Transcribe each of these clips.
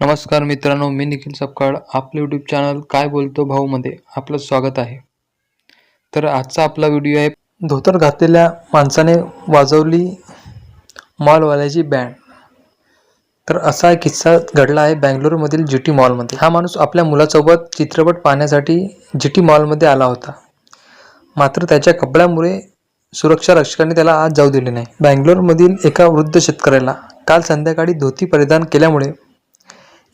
नमस्कार मित्रांनो मी निखिल सपकाळ. आपलं यूट्यूब चॅनल काय बोलतो भाऊमध्ये आपलं स्वागत आहे. तर आजचा आपला व्हिडिओ आहे धोतर घातलेल्या माणसाने वाजवली मॉलवाल्याची बँड तर असा एक किस्सा घडला आहे बँगलोरमधील जी टी मॉलमध्ये हा माणूस आपल्या मुलासोबत चित्रपट पाहण्यासाठी जी टी मॉलमध्ये आला होता. मात्र त्याच्या कपड्यामुळे सुरक्षा रक्षकांनी त्याला आज जाऊ दिले नाही. बँगलोरमधील एका वृद्ध शेतकऱ्याला काल संध्याकाळी धोती परिधान केल्यामुळे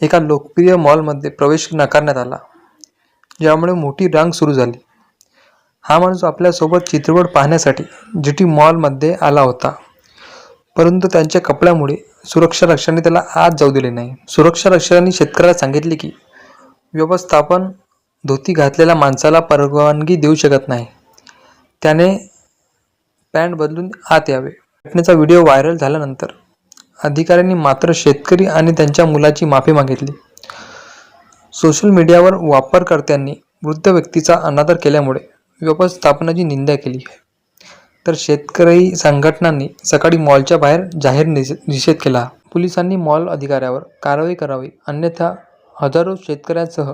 एका लोकप्रिय मॉलमध्ये प्रवेश नाकारण्यात आला. ज्यामुळे मोठी रांग सुरू झाली. हा माणूस आपल्यासोबत चित्रपट पाहण्यासाठी जी टी मॉलमध्ये आला होता. परंतु त्यांच्या कपड्यामुळे सुरक्षा रक्षकांनी त्याला आत जाऊ दिले नाही. सुरक्षा रक्षकांनी शेतकऱ्याला सांगितले की व्यवस्थापन धोती घातलेल्या माणसाला परवानगी देऊ शकत नाही. त्याने पॅन्ट बदलून आत यावे. घटनेचा व्हिडिओ व्हायरल झाल्यानंतर अधिकाऱ्यांनी मात्र शेतकरी आणि त्यांच्या मुलाची माफी मागितली. सोशल मीडियावर वापरकर्त्यांनी वृद्ध व्यक्तीचा अनादर केल्यामुळे व्यवस्थापनाची निंदा केली आहे. तर शेतकरी संघटनांनी सकाळी मॉलच्या बाहेर जाहीर निषे- निषेध केला. पोलिसांनी मॉल अधिकाऱ्यावर कारवाई करावी अन्यथा हजारो शेतकऱ्यांसह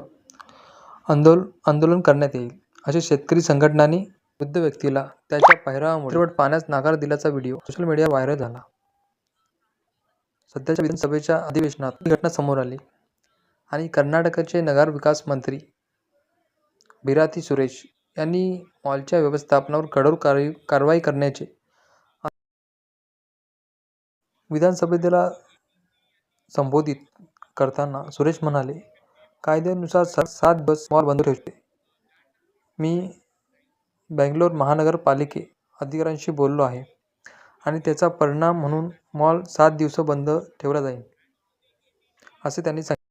आंदोल आंदोलन करण्यात येईल असे शेतकरी संघटनांनी वृद्ध व्यक्तीला त्याच्या पहिरावामुळे पाण्यास पाहण्यास नकार दिल्याचा व्हिडिओ सोशल मीडियावर व्हायरल झाला. सध्याच्या विधानसभेच्या अधिवेशनात ही घटना समोर आली आणि कर्नाटकाचे नगर विकास मंत्री बिराती सुरेश यांनी मॉलच्या व्यवस्थापनावर कठोर कारवाई कारवाई करण्याचे विधानसभेला संबोधित करताना सुरेश म्हणाले कायद्यानुसार सा- सात दिवस मॉल बंद ठेवते. मी बँगलोर महानगरपालिके अधिकाऱ्यांशी बोललो आहे. आणि त्याचा परिणाम म्हणून मॉल सात दिवस बंद ठेवला जाईल असे त्यांनी सांगितले.